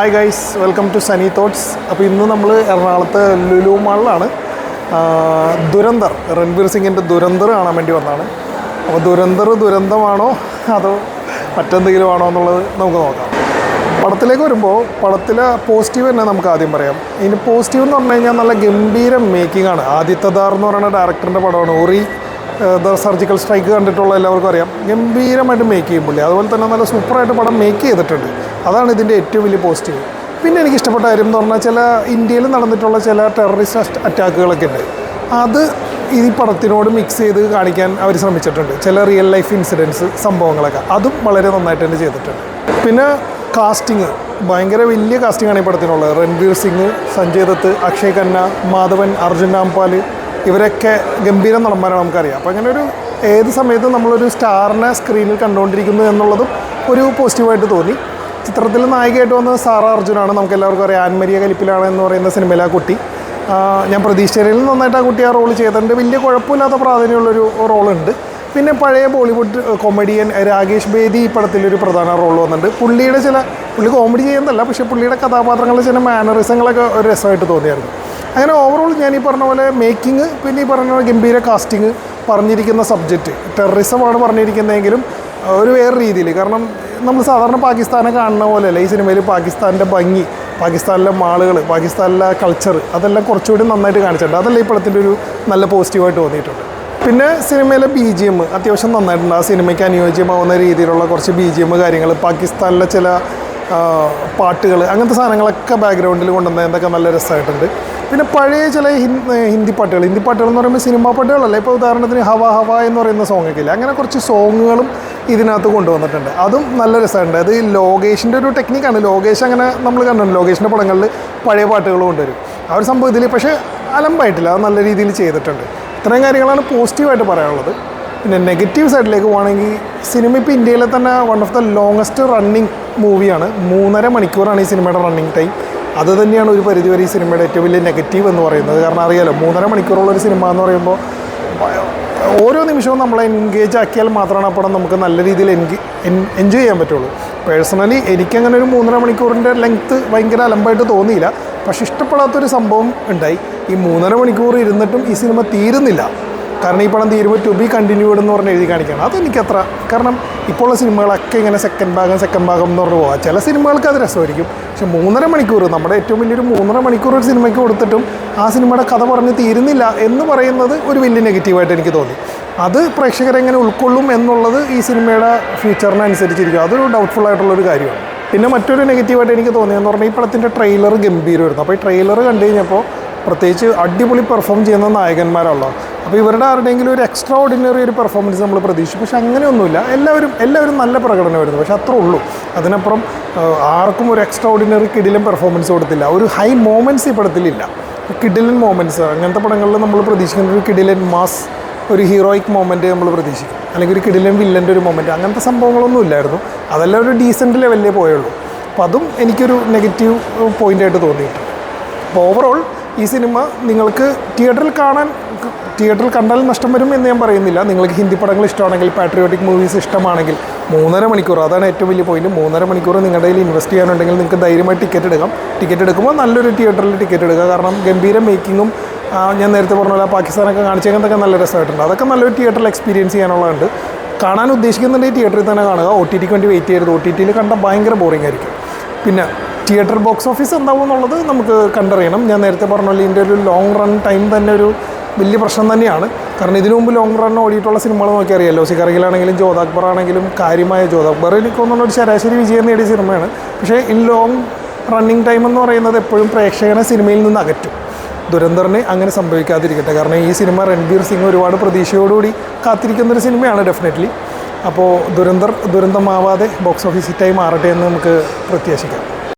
Hi guys welcome to Sani thoughts അപ്പോൾ ഇന്ന് നമ്മൾ എറണാകുളത്ത് ലുലു മാളിലാണ്. ദുരന്തർ രൺവീർ സിംഗിന്റെ ദുരന്തർ കാണാൻ വേണ്ടി വന്നതാണ്. അപ്പോൾ ദുരന്തർ ദുരന്തമാണോ അതോ മറ്റെന്തെങ്കിലും ആണോ എന്നുള്ളത് നമുക്ക് നോക്കാം. പടത്തിലേക്ക് വരുമ്പോൾ പടത്തിലെ പോസിറ്റീവ് തന്നെ നമുക്ക് ആദ്യം പറയാം. ഇനി പോസിറ്റീവ് എന്ന് പറഞ്ഞു കഴിഞ്ഞാൽ നല്ല ഗംഭീര മേക്കിംഗ് ആണ്. ആദിത്യദാർ എന്ന് പറയുന്ന ഡയറക്ടറിന്റെ പടമാണ്. ഓറി ദ സർജിക്കൽ സ്ട്രൈക്ക് കണ്ടിട്ടുള്ള എല്ലാവർക്കും അറിയാം. ഗംഭീരമായിട്ട് മേക്ക് ചെയ്യും പുള്ളി അതുപോലെ തന്നെ നല്ല സൂപ്പറായിട്ട് പടം മേക്ക് ചെയ്തിട്ടുണ്ട്. അതാണ് ഇതിന്റെ ഏറ്റവും വലിയ പോസിറ്റീവ് പിന്നെ എനിക്ക് ഇഷ്ടപ്പെട്ട കാര്യം എന്ന് പറഞ്ഞാൽ ചില ഇന്ത്യയിൽ നടന്നിട്ടുള്ള ചില ടെററിസ്റ്റ് അറ്റാക്കുകളൊക്കെ ഉണ്ട്. അത് ഈ പടത്തിനോട് മിക്സ് ചെയ്ത് കാണിക്കാൻ അവർ ശ്രമിച്ചിട്ടുണ്ട്. ചില റിയൽ ലൈഫ് ഇൻസിഡൻസ് സംഭവങ്ങളൊക്കെ. അതും വളരെ നന്നായിട്ട് തന്നെ ചെയ്തിട്ടുണ്ട്. പിന്നെ കാസ്റ്റിങ് ഭയങ്കര വലിയ കാസ്റ്റിംഗ് ആണ് ഈ പടത്തിനുള്ളത്. രൺവീർ സിംഗ് സഞ്ജയ് ദത്ത് അക്ഷയ് ഖന്ന മാധവൻ അർജുൻ രാംപാൽ ഇവരൊക്കെ ഗംഭീര നടന്മാരാണ് നമുക്കറിയാം. അപ്പോൾ അങ്ങനെ ഒരു ഏത് സമയത്തും നമ്മളൊരു സ്റ്റാറിനെ സ്ക്രീനിൽ കണ്ടുകൊണ്ടിരിക്കുന്നു എന്നുള്ളതും ഒരു പോസിറ്റീവായിട്ട് തോന്നി. ചിത്രത്തിൽ നായികയായിട്ട് വന്നത് സാറ അർജുനാണ്. നമുക്ക് എല്ലാവർക്കും അറിയാം. ആൻമരിയ കലിപ്പിലാണ് എന്ന് പറയുന്ന സിനിമയിലെ ആ കുട്ടി. ഞാൻ പ്രതീക്ഷയിൽ നന്നായിട്ട് ആ കുട്ടി ആ റോൾ ചെയ്തിട്ടുണ്ട്. വലിയ കുഴപ്പമില്ലാത്ത പ്രാധാന്യമുള്ളൊരു റോളുണ്ട് പിന്നെ പഴയ ബോളിവുഡ് കൊമഡിയൻ രാകേഷ് ബേദി ഈ പടത്തിലൊരു പ്രധാന റോൾ വന്നിട്ടുണ്ട്. പുള്ളിയുടെ ചില പുള്ളി കോമഡി ചെയ്യുന്നതല്ല പക്ഷേ പുള്ളിയുടെ കഥാപാത്രങ്ങളുടെ ചില മാനറിസങ്ങളൊക്കെ ഒരു രസമായിട്ട് തോന്നിയായിരുന്നു. അങ്ങനെ ഓവറോൾ ഞാൻ ഈ പറഞ്ഞ പോലെ മേക്കിംഗ് പിന്നെ ഈ പറഞ്ഞ പോലെ ഗംഭീര കാസ്റ്റിംഗ് പറഞ്ഞിരിക്കുന്ന സബ്ജക്റ്റ് ടെററിസമാണ് പറഞ്ഞിരിക്കുന്നതെങ്കിലും ഒരു വേറെ രീതിയിൽ. കാരണം നമ്മൾ സാധാരണ പാകിസ്ഥാനെ കാണുന്ന പോലെയല്ല. ഈ സിനിമയിൽ പാകിസ്ഥാന്റെ ഭംഗി പാകിസ്ഥാനിലെ മാളുകൾ പാകിസ്ഥാനിലെ കൾച്ചർ അതെല്ലാം കുറച്ചുകൂടി നന്നായിട്ട് കാണിച്ചിട്ടുണ്ട്. അതല്ല ഈ പടത്തിന്റെ ഒരു നല്ല പോസിറ്റീവായിട്ട് തോന്നിയിട്ടുണ്ട്. പിന്നെ സിനിമയിലെ ബി ജി എം അത്യാവശ്യം നന്നായിട്ടുണ്ട്. ആ സിനിമയ്ക്ക് അനുയോജ്യമാവുന്ന രീതിയിലുള്ള കുറച്ച് ബി ജി എം കാര്യങ്ങൾ പാകിസ്ഥാനിലെ ചില പാട്ടുകൾ അങ്ങനത്തെ സാധനങ്ങളൊക്കെ ബാക്ക്ഗ്രൗണ്ടിൽ കൊണ്ടുവന്നതൊക്കെ നല്ല രസമായിട്ടുണ്ട്. പിന്നെ പഴയ ചില ഹിന്ദി പാട്ടുകൾ. ഹിന്ദി പാട്ടുകൾ എന്ന് പറയുമ്പോൾ സിനിമാ പാട്ടുകളല്ല. ഇപ്പോൾ ഉദാഹരണത്തിന് ഹവ ഹവ എന്ന് പറയുന്ന സോങ്ങൊക്കെ ഇല്ല? അങ്ങനെ കുറച്ച് സോങ്ങുകളും ഇതിനകത്ത് കൊണ്ടുവന്നിട്ടുണ്ട്. അതും നല്ല രസമുണ്ട്. അത് ലോകേഷിന്റെ ഒരു ടെക്നിക്കാണ് ലോകേഷ് അങ്ങനെ നമ്മൾ കണ്ടിട്ടുണ്ട്. ലോകേഷിന്റെ പടങ്ങളിൽ പഴയ പാട്ടുകൾ കൊണ്ടുവരും. ആ ഒരു സംഭവം ഇതിൽ പക്ഷേ അലമ്പായിട്ടില്ല. അത് നല്ല രീതിയിൽ ചെയ്തിട്ടുണ്ട്. ഇത്രയും കാര്യങ്ങളാണ് പോസിറ്റീവായിട്ട് പറയാനുള്ളത്. പിന്നെ നെഗറ്റീവ് സൈഡിലേക്ക് പോകണമെങ്കിൽ സിനിമ ഇപ്പോൾ ഇന്ത്യയിലെ തന്നെ one of the longest running മൂവിയാണ് മൂന്നര മണിക്കൂറാണ് ഈ സിനിമയുടെ റണ്ണിങ് ടൈം അത് തന്നെയാണ് ഒരു പരിധിവരെ ഈ സിനിമയുടെ ഏറ്റവും വലിയ നെഗറ്റീവ് എന്ന് പറയുന്നത്. കാരണം അറിയാലോ മൂന്നര മണിക്കൂറുള്ള ഒരു സിനിമ എന്ന് പറയുമ്പോൾ ഓരോ നിമിഷവും നമ്മളെ എൻഗേജ് ആക്കിയാൽ മാത്രമാണ് ആ പടം നമുക്ക് നല്ല രീതിയിൽ എൻജോയ് ചെയ്യാൻ പറ്റുള്ളൂ. പേഴ്സണലി എനിക്കങ്ങനെ ഒരു മൂന്നര മണിക്കൂറിന്റെ ലെങ്ത്ത് ഭയങ്കര അലമ്പായിട്ട് തോന്നിയില്ല. പക്ഷെ ഇഷ്ടപ്പെടാത്തൊരു സംഭവം ഉണ്ടായി. ഈ മൂന്നര മണിക്കൂർ ഇരുന്നിട്ടും ഈ സിനിമ തീരുന്നില്ല. കാരണം ഈ പടം തീരുമ്പോൾ ടു ബി കണ്ടിന്യൂഡ് എന്ന് പറഞ്ഞ് എഴുതി കാണിക്കണം. അതെനിക്കത്ര കാരണം ഇപ്പോഴുള്ള സിനിമകളൊക്കെ ഇങ്ങനെ സെക്കൻഡ് ഭാഗം സെക്കൻഡ് ഭാഗം എന്ന് പറഞ്ഞ് പോകാം ചില സിനിമകൾക്ക് അത് രസമായിരിക്കും. പക്ഷെ മൂന്നര മണിക്കൂർ നമ്മുടെ ഏറ്റവും വലിയൊരു മൂന്നര മണിക്കൂർ ഒരു സിനിമയ്ക്ക് കൊടുത്തിട്ടും ആ സിനിമയുടെ കഥ പറഞ്ഞ് തീരുന്നില്ല എന്ന് പറയുന്നത് ഒരു വലിയ നെഗറ്റീവായിട്ട് എനിക്ക് തോന്നി. അത് പ്രേക്ഷകരെങ്ങനെ ഉൾക്കൊള്ളും എന്നുള്ളത് ഈ സിനിമയുടെ ഫ്യൂച്ചറിനനുസരിച്ചിരിക്കും അതൊരു ഡൗട്ട്ഫുൾ ആയിട്ടുള്ളൊരു കാര്യമാണ്. പിന്നെ മറ്റൊരു നെഗറ്റീവായിട്ട് എനിക്ക് തോന്നിയെന്ന് പറഞ്ഞാൽ ഈ പടത്തിന്റെ ട്രെയിലർ ഗംഭീരമായിരുന്നു. അപ്പോൾ ഈ ട്രെയിലർ കണ്ടു കഴിഞ്ഞപ്പോൾ പ്രത്യേകിച്ച് അടിപൊളി പെർഫോം ചെയ്യുന്ന നായകന്മാരുള്ളത് അപ്പോൾ ഇവരുടെ ആരുടെയെങ്കിലും ഒരു എക്സ്ട്രാ ഓർഡിനറി ഒരു പെർഫോമൻസ് നമ്മൾ പ്രതീക്ഷിച്ചു. പക്ഷെ അങ്ങനെയൊന്നുമില്ല. എല്ലാവരും എല്ലാവരും നല്ല പ്രകടനമായിരുന്നു. പക്ഷെ അത്ര ഉള്ളൂ. അതിനപ്പുറം ആർക്കും ഒരു എക്സ്ട്രാ ഓർഡിനറി കിടിലും പെർഫോമൻസ് കൊടുത്തില്ല. ഒരു ഹൈ മോമെന്റ്സ് ഈ പടത്തിലില്ല കിഡിലൻ മോമെന്റ്സ് അങ്ങനത്തെ പടങ്ങളിൽ നമ്മൾ പ്രതീക്ഷിക്കുന്ന ഒരു കിഡിലൻ മാസ് ഒരു ഹീറോയിക് മൊമെന്റ് നമ്മൾ പ്രതീക്ഷിക്കും. അല്ലെങ്കിൽ ഒരു കിഡിലൻ വില്ലന്റെ ഒരു മൊമെന്റ് അങ്ങനത്തെ സംഭവങ്ങളൊന്നും ഇല്ലായിരുന്നു. അതെല്ലാം ഒരു ഡീസന്റ് ലെവലിലേ പോയുള്ളൂ. അപ്പോൾ അതും എനിക്കൊരു നെഗറ്റീവ് പോയിന്റായിട്ട് തോന്നിയിട്ടുണ്ട്. അപ്പോൾ ഓവറോൾ ഈ സിനിമ നിങ്ങൾക്ക് തിയേറ്ററിൽ കാണാൻ തിയേറ്ററിൽ കണ്ടാൽ നഷ്ടം വരും എന്ന് ഞാൻ പറയുന്നില്ല. നിങ്ങൾക്ക് ഹിന്ദി പടങ്ങൾ ഇഷ്ടമാണെങ്കിൽ പാട്രിയോട്ടിക് മൂവീസ് ഇഷ്ടമാണെങ്കിൽ മൂന്നര മണിക്കൂർ അതാണ് ഏറ്റവും വലിയ പോയിന്റ് മൂന്നര മണിക്കൂർ നിങ്ങളുടെ കയ്യിൽ ഇൻവെസ്റ്റ് ചെയ്യാനുണ്ടെങ്കിൽ നിങ്ങൾക്ക് ധൈര്യമായി ടിക്കറ്റ് എടുക്കാം. ടിക്കറ്റ് എടുക്കുമ്പോൾ നല്ലൊരു തിയേറ്ററിൽ ടിക്കറ്റ് എടുക്കുക. കാരണം ഗംഭീര മേക്കിങ്ങും ഞാൻ നേരത്തെ പറഞ്ഞ പോലെ പാകിസ്ഥാനൊക്കെ കാണിച്ചേക്കുന്നതൊക്കെ നല്ല രസമായിട്ടുണ്ട്. അതൊക്കെ നല്ലൊരു തിയേറ്ററിൽ എക്സ്പീരിയൻസ് ചെയ്യാനുള്ളതുണ്ട്. കാണാൻ ഉദ്ദേശിക്കുന്നുണ്ടെങ്കിൽ തിയേറ്ററിൽ തന്നെ കാണുക. ഒ ടി ടിക്ക് വേണ്ടി വെയിറ്റ് ചെയ്യരുത്. ഒ ടി ടിയിൽ കണ്ടാൽ ഭയങ്കര ബോറിംഗ് ആയിരിക്കും. പിന്നെ തിയേറ്റർ ബോക്സ് ഓഫീസ് എന്താവും എന്നുള്ളത് നമുക്ക് കണ്ടറിയണം. ഞാൻ നേരത്തെ പറഞ്ഞ പോലെ ഇതിന്റെ ഒരു ലോങ് റൺ ടൈം തന്നെ ഒരു വലിയ പ്രശ്നം തന്നെയാണ്. കാരണം ഇതിനു മുമ്പ് ലോങ് റൺ ഓടിയിട്ടുള്ള സിനിമകൾ നോക്കി അറിയാമല്ലോ സിക്കറിയിലാണെങ്കിലും ജോധ അക്ബർ ആണെങ്കിലും കാര്യമായ ജോധ അക്ബർ എനിക്ക് തോന്നുന്നു ഒരു ശരാശരി വിജയം നേടിയ സിനിമയാണ്. പക്ഷേ ഇൻ ലോങ് റണ്ണിങ് ടൈം എന്ന് പറയുന്നത് എപ്പോഴും പ്രേക്ഷകനെ സിനിമയിൽ നിന്ന് അകറ്റും. ദുരന്തറിന് അങ്ങനെ സംഭവിക്കാതിരിക്കട്ടെ. കാരണം ഈ സിനിമ രൺബീർ സിംഗ് ഒരുപാട് പ്രതീക്ഷയോടുകൂടി കാത്തിരിക്കുന്നൊരു സിനിമയാണ് ഡെഫിനറ്റ്ലി അപ്പോൾ ദുരന്തർ ദുരന്തമാവാതെ ബോക്സ് ഓഫീസ് ഹിറ്റായി മാറട്ടെ എന്ന് നമുക്ക് പ്രത്യാശിക്കാം.